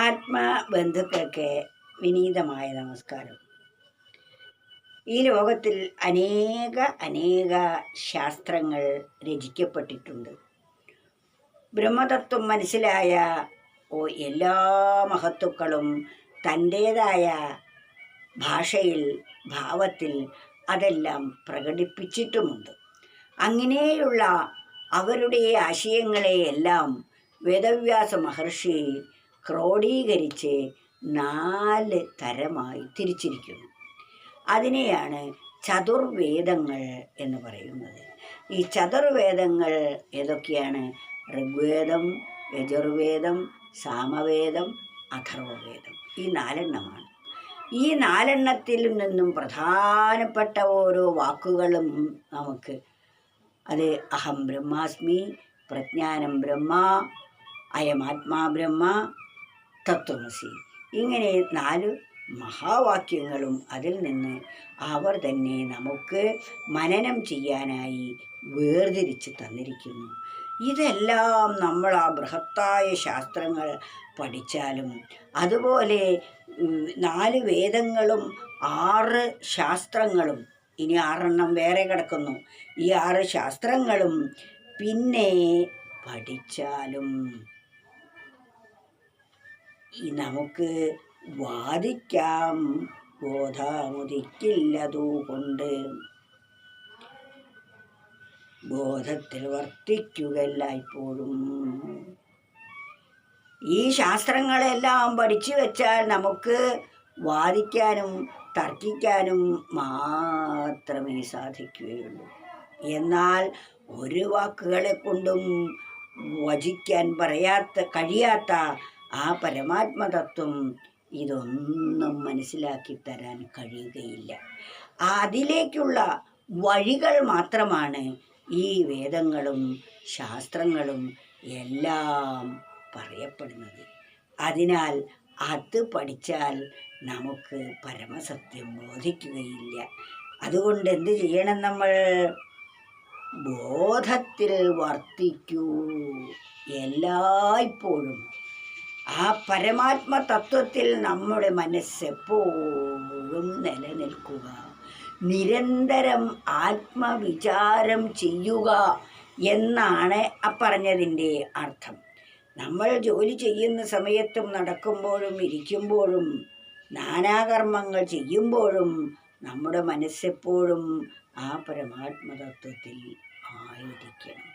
ആത്മബന്ധുക്കൾക്ക് വിനീതമായ നമസ്കാരം. ഈ ലോകത്തിൽ അനേക അനേക ശാസ്ത്രങ്ങൾ രചിക്കപ്പെട്ടിട്ടുണ്ട്. ബ്രഹ്മതത്വം മനസ്സിലായ ഓ എല്ലാ മഹത്തുക്കളും തന്റേതായ ഭാഷയിൽ ഭാവത്തിൽ അതെല്ലാം പ്രകടിപ്പിച്ചിട്ടുമുണ്ട്. അങ്ങനെയുള്ള അവരുടെ ആശയങ്ങളെയെല്ലാം വേദവ്യാസ മഹർഷി ക്രോഡീകരിച്ച് നാല് തരമായി തിരിച്ചിരിക്കുന്നു. അതിനെയാണ് ചതുർവേദങ്ങൾ എന്ന് പറയുന്നത്. ഈ ചതുർവേദങ്ങൾ ഏതൊക്കെയാണ്? ഋഗ്വേദം യജുർവേദം സാമവേദം അഥർവവേദം. ഈ നാലെണ്ണമാണ്. ഈ നാലെണ്ണത്തിൽ നിന്നും പ്രധാനപ്പെട്ട ഓരോ വാക്കുകളും നമുക്ക് അത് അഹം ബ്രഹ്മാസ്മി പ്രജ്ഞാനം ബ്രഹ്മ അയമാത്മാ ബ്രഹ്മ തത്വമസി. ഇങ്ങനെ നാല് മഹാവാക്യങ്ങളും അതിൽ നിന്ന് അവർ തന്നെ നമുക്ക് മനനം ചെയ്യാനായി വേർതിരിച്ച് തന്നിരിക്കുന്നു. ഇതെല്ലാം നമ്മൾ ആ ബൃഹത്തായ ശാസ്ത്രങ്ങൾ പഠിച്ചാലും അതുപോലെ നാല് വേദങ്ങളും ആറ് ശാസ്ത്രങ്ങളും ഇനി ആറെണ്ണം വേറെ കിടക്കുന്നു. ഈ ആറ് ശാസ്ത്രങ്ങളും പിന്നെ പഠിച്ചാലും നമുക്ക് വാദിക്കാം. ബോധമുദിക്കില്ലതുകൊണ്ട്. ബോധത്തിൽ വർത്തിക്കുകയല്ല ഇപ്പോഴും ഈ ശാസ്ത്രങ്ങളെല്ലാം പഠിച്ചു വെച്ചാൽ നമുക്ക് വാദിക്കാനും തർക്കിക്കാനും മാത്രമേ സാധിക്കുകയുള്ളൂ. എന്നാൽ ഒരു വാക്കുകളെ കൊണ്ടും വചിക്കാൻ പറയാത്ത കഴിയാത്ത ആ പരമാത്മതത്വം ഇതൊന്നും മനസ്സിലാക്കി തരാൻ കഴിയുകയില്ല. അതിലേക്കുള്ള വഴികൾ മാത്രമാണ് ഈ വേദങ്ങളും ശാസ്ത്രങ്ങളും എല്ലാം പറയപ്പെടുന്നത്. അതിനാൽ അത് പഠിച്ചാൽ നമുക്ക് പരമസത്യം ബോധിക്കുകയില്ല. അതുകൊണ്ട് എന്ത് ചെയ്യണം നമ്മൾ? ബോധത്തിൽ വർത്തിക്കൂ. എല്ലായ്പ്പോഴും ആ പരമാത്മ തത്വത്തിൽ നമ്മുടെ മനസ്സെപ്പോഴും നിലനിൽക്കുക. നിരന്തരം ആത്മവിചാരം ചെയ്യുക എന്നാണ് അപ്പറഞ്ഞതിന്റെ അർത്ഥം. നമ്മൾ ജോലി ചെയ്യുന്ന സമയത്തും നടക്കുമ്പോഴും ഇരിക്കുമ്പോഴും നാനാകർമ്മങ്ങൾ ചെയ്യുമ്പോഴും നമ്മുടെ മനസ്സെപ്പോഴും ആ പരമാത്മതത്വത്തിൽ ആയിരിക്കണം.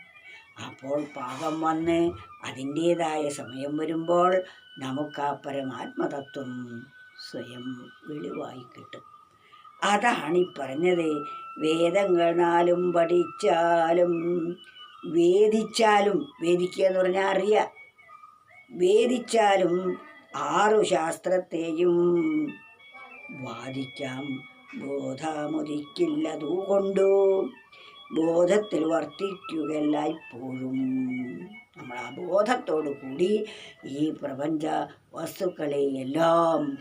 അപ്പോൾ പാപം വന്ന് അതിന്റേതായ സമയം വരുമ്പോൾ നമുക്ക് ആ പരമാത്മതത്വം സ്വയം വെളിവായി കിട്ടും. അതാണ് ഈ പറഞ്ഞത്. വേദങ്ങൾ നാലും പഠിച്ചാലും വേദിച്ചാലും വേദിക്കുക എന്ന് പറഞ്ഞാൽ അറിയാം വേദിച്ചാലും ആറു ശാസ്ത്രത്തെയും വാദിക്കാം. ബോധമുദിക്കില്ലതുകൊണ്ടു ബോധത്തിൽ വർത്തിക്കുകയല്ലായ്പ്പോഴും. നമ്മൾ ആ ബോധത്തോടു കൂടി ഈ പ്രപഞ്ച വസ്തുക്കളെ എല്ലാം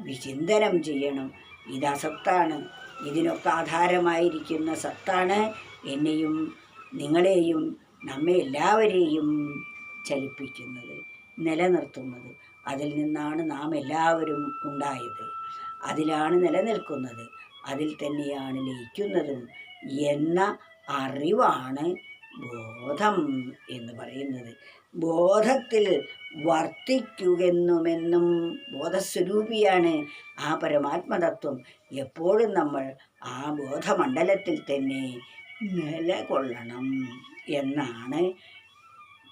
വിചിന്തനം ചെയ്യണം. ഇത് അസത്താണ് ഇതിനൊക്കെ ആധാരമായിരിക്കുന്ന സത്താണ്. എന്നെയും നിങ്ങളെയും നമ്മെ എല്ലാവരെയും ചലിപ്പിക്കുന്നത് നിലനിർത്തുന്നത്. അതിൽ നിന്നാണ് നാം എല്ലാവരും ഉണ്ടായത്. അതിലാണ് നിലനിൽക്കുന്നത്. അതിൽ തന്നെയാണ് ലയിക്കുന്നതും. എന്ന അറിവാണ് ബോധം എന്ന് പറയുന്നത്. ബോധത്തിൽ വർത്തിക്കുകെന്നുമെന്നും ബോധസ്വരൂപിയാണ് ആ പരമാത്മതത്വം. എപ്പോഴും നമ്മൾ ആ ബോധമണ്ഡലത്തിൽ തന്നെ നിലകൊള്ളണം എന്നാണ്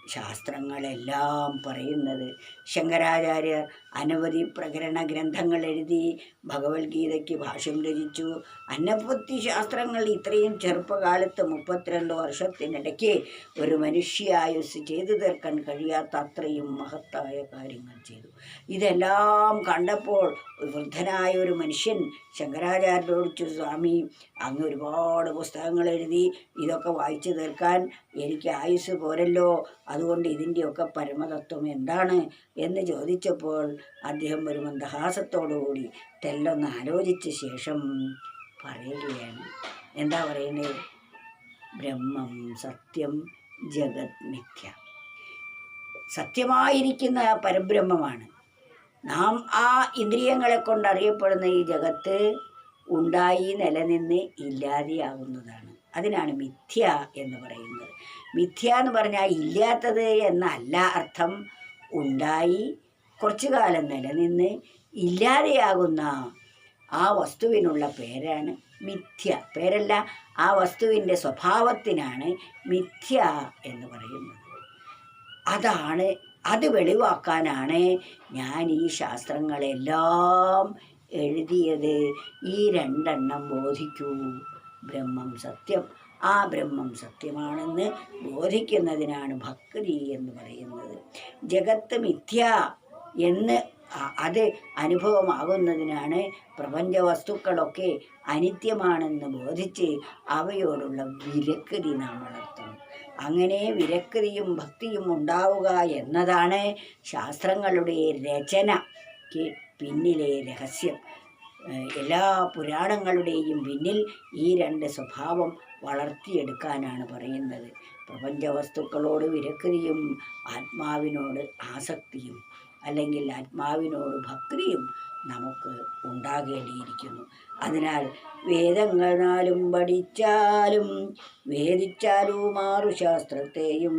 ശാസ്ത്രങ്ങളെല്ലാം പറയുന്നത്. ശങ്കരാചാര്യർ അനവധി പ്രകരണ ഗ്രന്ഥങ്ങൾ എഴുതി ഭഗവത്ഗീതയ്ക്ക് ഭാഷ്യം രചിച്ചു. അനവധി ശാസ്ത്രങ്ങൾ ഇത്രയും ചെറുപ്പകാലത്ത് മുപ്പത്തിരണ്ട് വർഷത്തിനിടയ്ക്ക് ഒരു മനുഷ്യായുസ് ചെയ്തു തീർക്കാൻ കഴിയാത്ത അത്രയും മഹത്തായ കാര്യങ്ങൾ ചെയ്തു. ഇതെല്ലാം കണ്ടപ്പോൾ വൃദ്ധനായ ഒരു മനുഷ്യൻ ശങ്കരാചാര്യരോട് സ്വാമി അങ്ങ് ഒരുപാട് പുസ്തകങ്ങൾ എഴുതി ഇതൊക്കെ വായിച്ചു തീർക്കാൻ എനിക്ക് ആയുസ് പോരല്ലോ. അതുകൊണ്ട് ഇതിന്റെയൊക്കെ പരമതത്വം എന്താണ്? എന്ന് ചോദിച്ചപ്പോൾ അദ്ദേഹം ഒരു മന്ദഹാസത്തോടുകൂടി തെല്ലൊന്ന് ആലോചിച്ച ശേഷം പറയുകയാണ്. എന്താ പറയുന്നത്? ബ്രഹ്മം സത്യം ജഗത് മിഥ്യ. സത്യമായിരിക്കുന്ന പരബ്രഹ്മമാണ്. നാം ആ ഇന്ദ്രിയങ്ങളെ കൊണ്ട് അറിയപ്പെടുന്ന ഈ ജഗത്ത് ഉണ്ടായി നിലനിന്ന് ഇല്ലാതെയാകുന്നതാണ് അതിനാണ് മിഥ്യ എന്ന് പറയുന്നത്. മിഥ്യ എന്ന് പറഞ്ഞാൽ ഇല്ലാത്തത് എന്നല്ല അർത്ഥം. ഉണ്ടായി കുറച്ചു കാലം നിലനിന്ന് ഇല്ലാതെയാകുന്ന ആ വസ്തുവിനുള്ള പേരാണ് മിഥ്യ. പേരല്ല ആ വസ്തുവിന്റെ സ്വഭാവത്തിനാണ് മിഥ്യ എന്ന് പറയുന്നത്. അതാണ് അത് വെളിവാക്കാനാണ് ഞാൻ ഈ ശാസ്ത്രങ്ങളെല്ലാം എഴുതിയത്. ഈ രണ്ടെണ്ണം ബോധിക്കൂ. ബ്രഹ്മം സത്യം. ആ ബ്രഹ്മം സത്യമാണെന്ന് ബോധിക്കുന്നതിനാണ് ഭക്തി എന്ന് പറയുന്നത്. ജഗത്ത് മിഥ്യ എന്ന് അത് അനുഭവമാകുന്നതിനാണ് പ്രപഞ്ച വസ്തുക്കളൊക്കെ അനിത്യമാണെന്ന് ബോധിച്ച് അവയോടുള്ള വിരക്തി നാം വളർത്തും അങ്ങനെ വിരക്തിയും ഭക്തിയും ഉണ്ടാവുക എന്നതാണ് ശാസ്ത്രങ്ങളുടെ രചനയ്ക്ക് പിന്നിലെ രഹസ്യം. എല്ലാ പുരാണങ്ങളുടെയും പിന്നിൽ ഈ രണ്ട് സ്വഭാവം വളർത്തിയെടുക്കാനാണ് പറയുന്നത്. പ്രപഞ്ച വസ്തുക്കളോട് വിരക്തിയും ആത്മാവിനോട് ആസക്തിയും അല്ലെങ്കിൽ ആത്മാവിനോട് ഭക്തിയും നമുക്ക് ഉണ്ടാകേണ്ടിയിരിക്കുന്നു. അതിനാൽ വേദങ്ങളാലും പഠിച്ചാലും വേദിച്ചാലും ആറു ശാസ്ത്രത്തെയും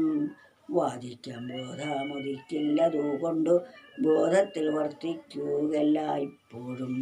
വാദിക്കാൻ ബോധമുദിക്കില്ലതുകൊണ്ടു ബോധത്തിൽ വർത്തിക്കുകയല്ല ഇപ്പോഴും